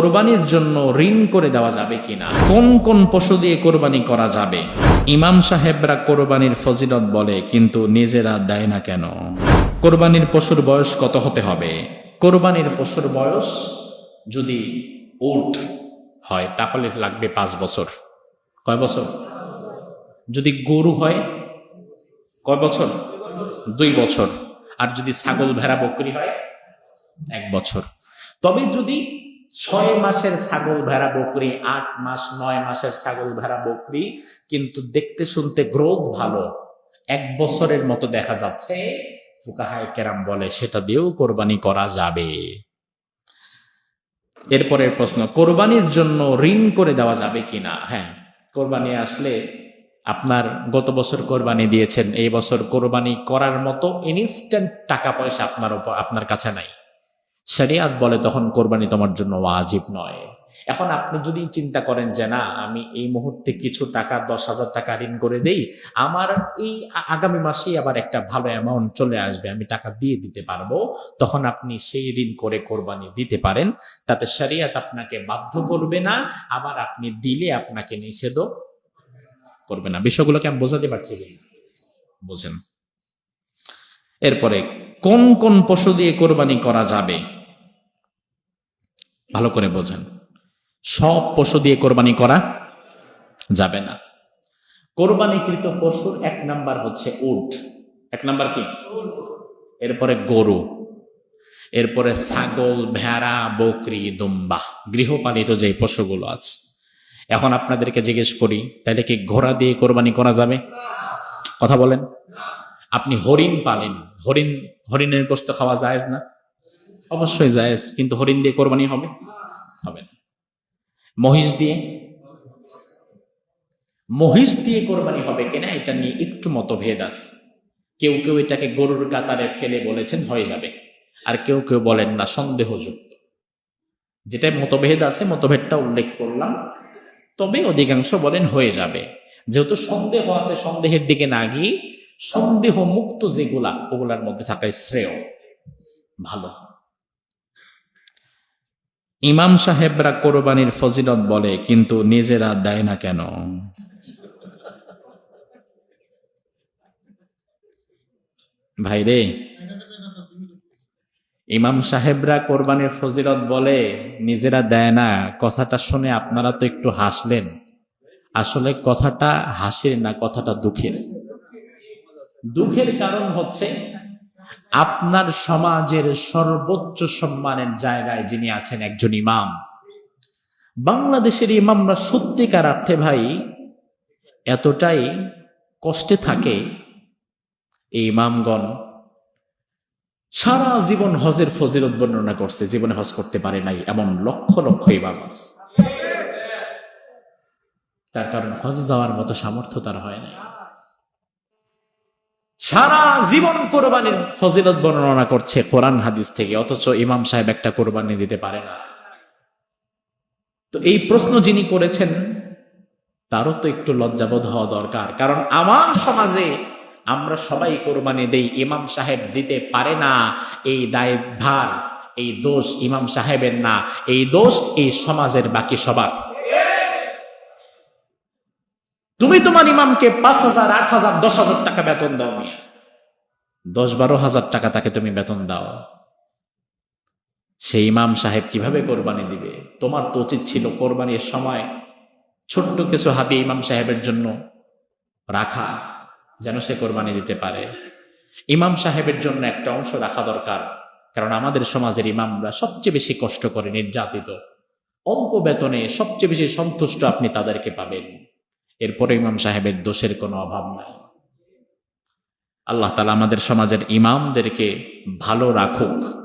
কোরবানির জন্য ঋণ করে দেওয়া যাবে কিনা? কোন কোন পশু দিয়ে কোরবানি করা যাবে? ইমাম সাহেবরা কোরবানির ফজিলত বলে, কিন্তু নিজেরা দেয় না কেন? কোরবানির পশুর বয়স কত হতে হবে? কোরবানির পশুর বয়স যদি উট হয়, তাহলে লাগবে পাঁচ বছর। কয় বছর? যদি গরু হয়, কয় বছর? দুই বছর। আর যদি ছাগল, ভেড়া, বকরি হয়, এক বছর। তবে যদি ছয় মাসের ছাগল ভেড়া বকরি, আট মাস, নয় মাসের ছাগল ভেড়া বকরি, কিন্তু দেখতে শুনতে গ্রোথ ভালো। এক বছরের মতো দেখা যাচ্ছে, ফুকাহায় কেরাম বলে, সেটা দিয়েও কোরবানি করা যাবে। এরপরের প্রশ্ন, কোরবানির জন্য ঋণ করে দেওয়া যাবে কিনা? হ্যাঁ কোরবানি আসলে আপনার গত বছর কোরবানি দিয়েছেন, এই বছর কোরবানি করার মতো ইনস্ট্যান্ট টাকা পয়সা আপনার আপনার কাছে নাই। শরিয়াত বলে তখন কোরবানি তোমার জন্য ওয়াজিব নয়। এখন আপনি যদি চিন্তা করেন যে না, আমি এই মুহূর্তে কিছু টাকা, দশ হাজার টাকা ঋণ করে দেই, আমার এই আগামী মাসেই আবার একটা ভালো অ্যামাউন্ট চলে আসবে, আমি টাকা দিয়ে দিতে পারব, তখন আপনি সেই ঋণ করে কোরবানি দিতে পারেন। তাতে শরিয়াত আপনাকে বাধ্য করবে না, আবার আপনি দিলে আপনাকে নিষেধও করবে না। বিষয়গুলোকে আমি বোঝাতে পারছি? বোঝেন। এরপরে কোন কোন পশু দিয়ে কোরবানি করা যাবে? ভালো করে বোঝেন। সব পশু দিয়ে কোরবানি করা যাবে না। কোরবানিকৃত পশুর এক নাম্বার হচ্ছে উট। এক নাম্বার কি? এরপরে গরু। এরপরে ছাগল, ভেড়া, বকরি, দুম্বা। গৃহপালিত যে পশুগুলো আছে। এখন আপনাদেরকে জিজ্ঞেস করি তাহলে কি ঘোড়া দিয়ে কোরবানি করা যাবে? কথা বলেন। আপনি হরিণ পালেন। হরিণ, হরিণের গোস্ত খাওয়া জায়েজ না? অবশ্যই জায়েজ, কিন্তু হরিণ দিয়ে কোরবানি হবে? হবে না। মহিষ দিয়ে? মহিষ দিয়ে কোরবানি হবে কিনা, এটা নিয়ে একটু মতভেদ আছে। কেউ কেউ এটাকে গরুর কাতারে ফেলে বলেছেন, হয়ে যাবে। আর কেউ কেউ বলেন না, সন্দেহযুক্ত। যেটা মতভেদ আছে, মতভেদটা উল্লেখ করলাম। তবে অধিকাংশ বলেন হয়ে যাবে। যেহেতু সন্দেহ আছে, সন্দেহের দিকে না গিয়ে সন্দেহ মুক্ত যেগুলা, ওগুলার মধ্যে থাকাই শ্রেয়। ভালো। ইমাম সাহেবরা কোরবানির ফজিলত বলে, কিন্তু নিজেরা দেয় না কেন? ভাইরে ইমাম সাহেবরা কোরবানির ফজিলত বলে, নিজেরা দেয় না। কথাটা শুনে আপনারা তো একটু হাসলেন। আসলে কথাটা হাসির না, কথাটা দুঃখের। দুঃখের কারণ হচ্ছে আপনার সমাজের সর্বোচ্চ সম্মানের জায়গায় যিনি আছেন একজন ইমাম। বাংলাদেশের ইমামরা সত্যিকার অর্থে ভাই এতটাই কষ্টে থাকে এই ইমামগণ। সারা জীবন হজের ফজিলত বর্ণনা করছে, জীবনে হজ করতে পারে নাই এমন লক্ষ লক্ষ ইমাম আছে। তার কারণ হজ যাওয়ার মতো সামর্থ্য তার হয় নাই। সারা জীবন কোরবানির ফজিলত বর্ণনা করছে কোরআন হাদিস থেকে, অথচ ইমাম সাহেব একটা কোরবানি দিতে পারে না। তো এই প্রশ্ন যিনি করেছেন, তারও তো একটু লজ্জাবোধ হওয়া দরকার। কারণ আমার সমাজে আমরা সবাই কোরবানি দেই, ইমাম সাহেব দিতে পারে না, এই দায় ভার, এই দোষ ইমাম সাহেবের না, এই দোষ এই সমাজের বাকি সবার। তুমি তোমার ইমামকে পাঁচ হাজার, আট হাজার, দশ হাজার টাকা বেতন দাও মিয়া। দশ বারো হাজার টাকা তাকে তুমি বেতন দাও। সেই ইমাম সাহেব কীভাবে কোরবানি দিবে? তোমার তো উচিত ছিল কোরবানির সময় ছোট্ট কিছু হাতে ইমাম সাহেবের জন্য রাখা, যেন সে কোরবানি দিতে পারে। ইমাম সাহেবের জন্য একটা অংশ রাখা দরকার, কারণ আমাদের সমাজের ইমামরা সবচেয়ে বেশি কষ্ট করে নির্যাতিত। অল্প বেতনে সবচেয়ে বেশি সন্তুষ্ট আপনি তাদেরকে পাবেন। এরপরে ইমাম সাহেবের দোষের কোনো অভাব নাই। আল্লাহ তালা আমাদের সমাজের ইমামদেরকে ভালো রাখুক।